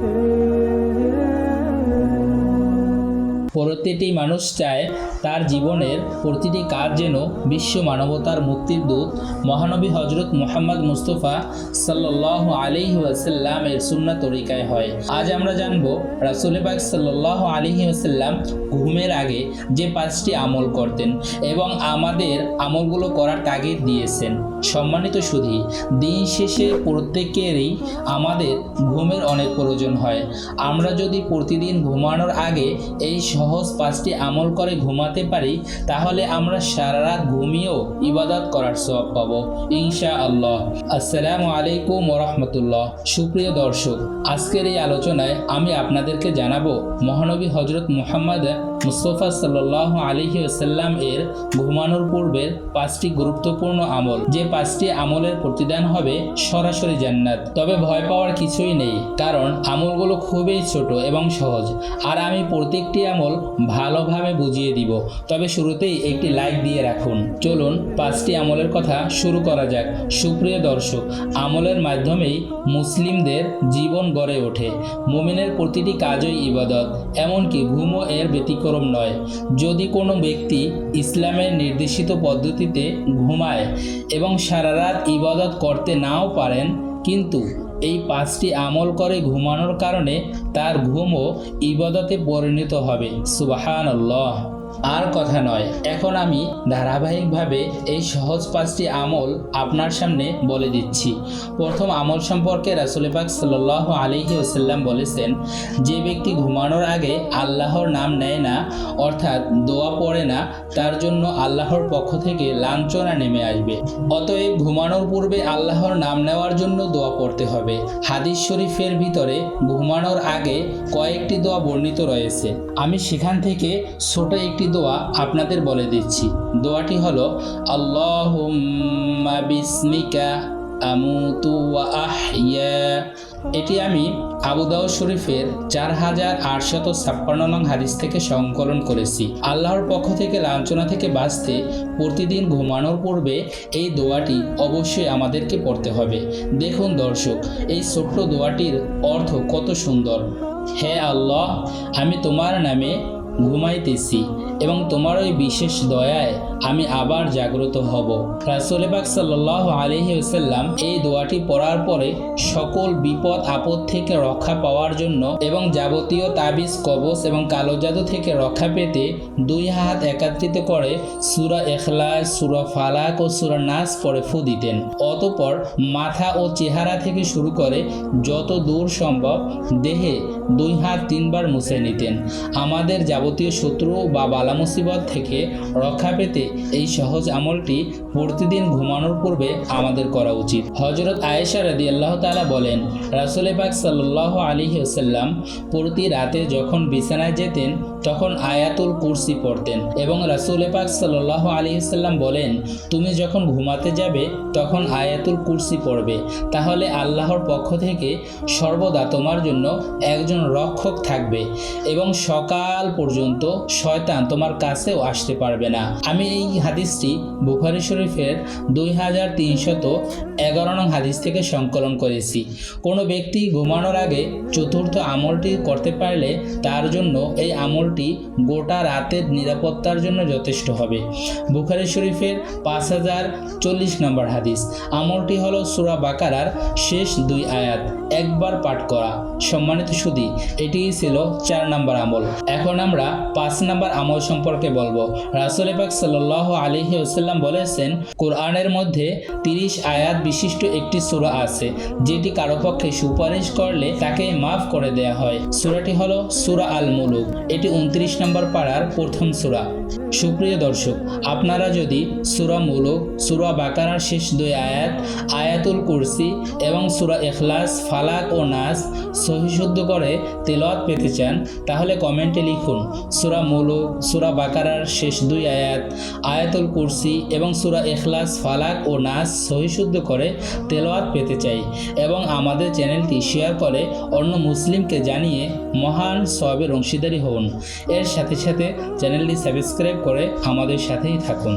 的 প্রতিটি মানুষ চায় তার জীবনের প্রতিটি কাজ যেন বিশ্ব মানবতার মুক্তির দূত মহানবী হজরত মোহাম্মদ মুস্তফা সাল্লাহ আলিহি এর সুন্না তরিকায় হয়। আজ আমরা জানব রাসুল পাক সাল্লাহ আলিহি ওয়াসাল্লাম ঘুমের আগে যে পাঁচটি আমল করতেন এবং আমাদের আমলগুলো করার তাগিদ দিয়েছেন। সম্মানিত সুধী, দিন শেষে প্রত্যেকেরই আমাদের ঘুমের অনেক প্রয়োজন হয়। আমরা যদি প্রতিদিন ঘুমানোর আগে এই সহজ পাঁচটি আমল করে ঘুমাতে পারি, তাহলে আমরা সারা রাত ঘুমিয়েও ইবাদত করার সব পাবো ইনশা আল্লাহ আসসালামু আলাইকুম রহমতুল্লাহ সুপ্রিয় দর্শক, আজকের এই আলোচনায় আমি আপনাদেরকে জানাব, মহানবী হজরত মুহাম্মদ মুস্তফা সাল্লাহ আলিহি ওসাল্লাম এর ঘুমানোর পূর্বের পাঁচটি গুরুত্বপূর্ণ আমল। যে পাঁচটি আমলের প্রতিদান হবে সরাসরি জান্নাত। তবে ভয় পাওয়ার কিছুই নেই, কারণ আমলগুলো খুবই ছোট এবং সহজ। আর আমি প্রত্যেকটি আমল ভালোভাবে বুঝিয়ে দিব। তবে শুরুতেই একটি লাইক দিয়ে রাখুন। চলুন পাঁচটি আমলের কথা শুরু করা যাক। সুপ্রিয় দর্শক, আমলের মাধ্যমেই মুসলিমদের জীবন গড়ে ওঠে। মুমিনের প্রতিটি কাজই ইবাদত, এমনকি ঘুমও এর ব্যতিক্রম নয়। যদি কোনো ব্যক্তি ইসলামের নির্দেশিত পদ্ধতিতে ঘুমায় এবং সারা রাত ইবাদত করতে নাও পারেন, কিন্তু এই পাঁচটি আমল করে ঘুমানোর কারণে তার ঘুমও ইবাদতে পরিণত হবে। সুবাহান আল্লাহ আর কথা নয়। এখন আমি ধারাবাহিকভাবে এই সহজ পাঁচটি আমল আপনার সামনে বলে দিচ্ছি। প্রথম আমল সম্পর্কে রাসুল পাক সাল্লাহ আলিহি ওসাল্লাম বলেছেন, যে ব্যক্তি ঘুমানোর আগে আল্লাহর নাম নেয় না, অর্থাৎ দোয়া পড়ে না, তার জন্য আল্লাহর পক্ষ থেকে লাঞ্ছনা নেমে আসবে। অতএব ঘুমানোর পূর্বে আল্লাহর নাম নেওয়ার জন্য দোয়া পড়তে হবে। হাদিস শরীফের ভিতরে ঘুমানোর আগে কয়েকটি দোয়া বর্ণিত রয়েছে। আমি সেখান থেকে ছোট একটি দোয়া আপনাদের বলে দিচ্ছি। দোয়াটি হলো আহইয়া। এটি আমি আবুদাউ শরীফের চার হাজার আটশত ছাপ্পান্ন নং হাদিস থেকে সংকলন করেছি। আল্লাহর পক্ষ থেকে লাঞ্ছনা থেকে বাঁচতে প্রতিদিন ঘুমানোর পূর্বে এই দোয়াটি অবশ্যই আমাদেরকে পড়তে হবে। দেখুন দর্শক, এই ছোট্ট দোয়াটির অর্থ কত সুন্দর। হে আল্লাহ, আমি তোমার নামে ঘুমাইতেছি এবং তোমার ওই বিশেষ দয়ায় আমি আবার জাগ্রত হব। রাসুল পাক সাল্লাহ আলহি ওসাল্লাম এই দোয়াটি পড়ার পরে সকল বিপদ আপদ থেকে রক্ষা পাওয়ার জন্য এবং যাবতীয় তাবিজ, কবচ এবং কালো জাদু থেকে রক্ষা পেতে দুই হাত একাত্রিত করে সুরা এখলাস সুরা ফালাক ও সুরা নাস পরে ফু দিতেন। অতপর মাথা ও চেহারা থেকে শুরু করে যত দূর সম্ভব দেহে দুই হাত তিনবার মুছে নিতেন। আমাদের যাবতীয় শত্রু বা বালা মুসিবত থেকে রক্ষা পেতে এই সহজ আমলটি প্রতিদিন ঘুমানোর পূর্বে আমাদের করা উচিত। হজরত আয়েশা রাদি আল্লাহ তালা বলেন রাসুল পাক সাল্লাহ আলী সাল্লাম প্রতি রাতে যখন বিছানায় যেতেন তখন আয়াতুল কুরসি পড়তেন এবং রাসুল পাক সাল্লাহ আলী সাল্লাম বলেন, তুমি যখন ঘুমাতে যাবে, তখন আয়াতুল কুরসি পড়বে। তাহলে আল্লাহর পক্ষ থেকে সর্বদা তোমার জন্য একজন রক্ষক থাকবে এবং সকাল পর্যন্ত শয়তান তোমার কাছেও আসতে পারবে না। আমি এই হাদিসটি বুখারি শরীফের দুই হাজার তিনশত এগারো নং হাদিস থেকে সংকলন করেছি। কোনো ব্যক্তি ঘুমানোর আগে চতুর্থ আমলটি করতে পারলে তার জন্য এই আমলটি গোটা রাতের নিরাপত্তার জন্য যথেষ্ট হবে। বুখারি শরীফের পাঁচ হাজার চল্লিশ নম্বর হাদিস। আমলটি হলো সুরা বাকারার শেষ দুই আয়াত। একবার পাঠ করা। সম্মানিত সুদী এটিই ছিল চার নম্বর আমল। এখন আমরা পাঁচ নম্বর আমল সম্পর্কে বলব। রাসুল পাক সাল্লাহ আলিহি ওসাল্লাম বলেছেন, কোরআনের মধ্যে তিরিশ আয়াত বিশিষ্ট একটি সুরা আছে, যেটি কারও পক্ষে সুপারিশ করলে তাকে মাফ করে দেয়া হয়। সুরাটি হলো সুরা আল মুলুক এটি উনত্রিশ নম্বর পাড়ার প্রথম সুরা। সুপ্রিয় দর্শক, আপনারা যদি সুরা মুলুক, সুরা বাকারার শেষ দুই আয়াত, আয়াতুল কুরসি এবং সুরা এখলাস ফালাক ও নাস সহিশুদ্ধ করে তেলাওয়াত পেতে চান, তাহলে কমেন্টে লিখুন, সুরা মুলুক, সুরা বাকারার শেষ দুই আয়াত, আয়াতুল কুরসি এবং সুরা এখলাস ফালাক ও নাস সহিশুদ্ধ করে তেলাওয়াত পেতে চাই এবং আমাদের চ্যানেলটি শেয়ার করে অন্য মুসলিমকে জানিয়ে মহান সবের অংশীদারি হন। এর সাথে সাথে চ্যানেলটি সাবস্ক্রাইব করে আমাদের সাথেই থাকুন।